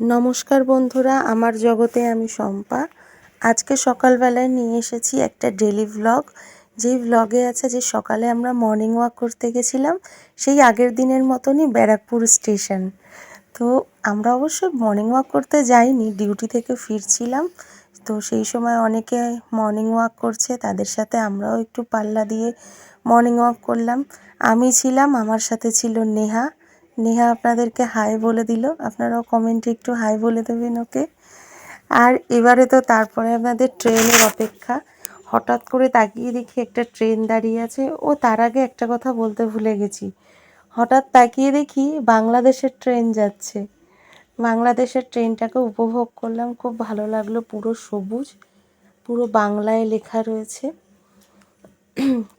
নমস্কার বন্ধুরা, আমার জগতে আমি শম্পা। আজকে সকালবেলায় নিয়ে এসেছি একটা ডেলি ভ্লগ যেই ভ্লগে আছে যে সকালে আমরা মর্নিং ওয়াক করতে গেছিলাম, সেই আগের দিনের মতনই ব্যারাকপুর স্টেশন তো আমরা অবশ্য মর্নিং ওয়াক করতে যাইনি ডিউটি থেকে ফিরছিলাম। তো সেই সময় অনেকে মর্নিং ওয়াক করছে, তাদের সাথে আমরাও একটু পাল্লা দিয়ে মর্নিং ওয়াক করলাম। আমি ছিলাম, আমার সাথে ছিল নেহা। নেহা আপনাদেরকে হাই বলে দিল। আপনারাও কমেন্টে একটু হাই বলে দেবেন ওকে আর এবারে তো তারপরে আপনাদের ট্রেনের অপেক্ষা। হঠাৎ করে তাকিয়ে দেখি একটা ট্রেন দাঁড়িয়ে আছে। ও, তার আগে একটা কথা বলতে ভুলে গেছি। হঠাৎ তাকিয়ে দেখি বাংলাদেশের ট্রেন যাচ্ছে। বাংলাদেশের ট্রেনটাকে উপভোগ করলাম, খুব ভালো লাগল। পুরো সবুজ, পুরো বাংলায় লেখা রয়েছে।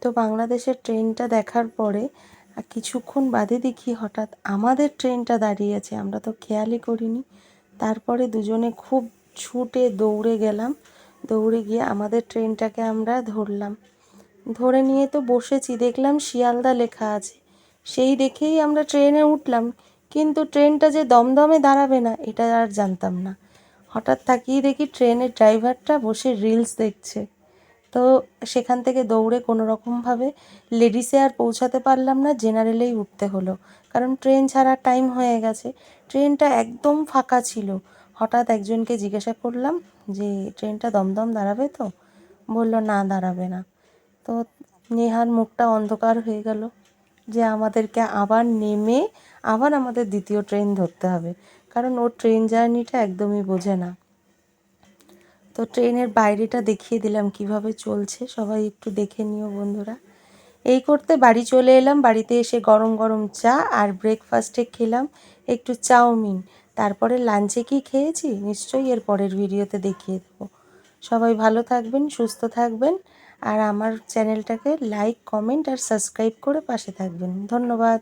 তো বাংলাদেশের ট্রেনটা দেখার পরে আর কিছুক্ষণ বাদে দেখি হঠাৎ আমাদের ট্রেনটা দাঁড়িয়ে আছে, আমরা তো খেয়ালই করিনি। তারপরে দুজনে খুব ছুটে দৌড়ে গেলাম, দৌড়ে গিয়ে আমাদের ট্রেনটাকে আমরা ধরলাম। ধরে নিয়ে তো বসেছি, দেখলাম শিয়ালদা লেখা আছে। সেই দেখেই আমরা ট্রেনে উঠলাম, কিন্তু ট্রেনটা যে দমদমে দাঁড়াবে না, এটা আর জানতাম না। হঠাৎ তাকিয়ে দেখি ট্রেনের ড্রাইভারটা বসে রিলস দেখছে। তো সেখান থেকে দৌড়ে কোনো রকমভাবে লেডিসে আর পৌঁছাতে পারলাম না জেনারেলেই উঠতে হলো। কারণ ট্রেন ছাড়ার টাইম হয়ে গেছে। ট্রেনটা একদম ফাঁকা ছিল। হঠাৎ একজনকে জিজ্ঞাসা করলাম যে ট্রেনটা দমদম দাঁড়াবে তো? বলল, না, দাঁড়াবে না। তো নেহার মুখটা অন্ধকার হয়ে গেল যে, আমাদেরকে আবার নেমে আবার আমাদের দ্বিতীয় ট্রেন ধরতে হবে। কারণ ওর ট্রেন জার্নিটা একদমই বোঝে না। তো ট্রেনের বাইরেটা দেখিয়ে দিলাম কীভাবে চলছে। সবাই একটু দেখে নিও বন্ধুরা। এই করতে বাড়ি চলে এলাম। বাড়িতে এসে গরম গরম চা আর ব্রেকফাস্টে খেলাম একটু চাউমিন। তারপরে লাঞ্চে কি খেয়েছি? নিশ্চয়ই এর পরের ভিডিওতে দেখিয়ে দেবো। সবাই ভালো থাকবেন, সুস্থ থাকবেন আর আমার চ্যানেলটাকে লাইক কমেন্ট আর সাবস্ক্রাইব করে পাশে থাকবেন। ধন্যবাদ।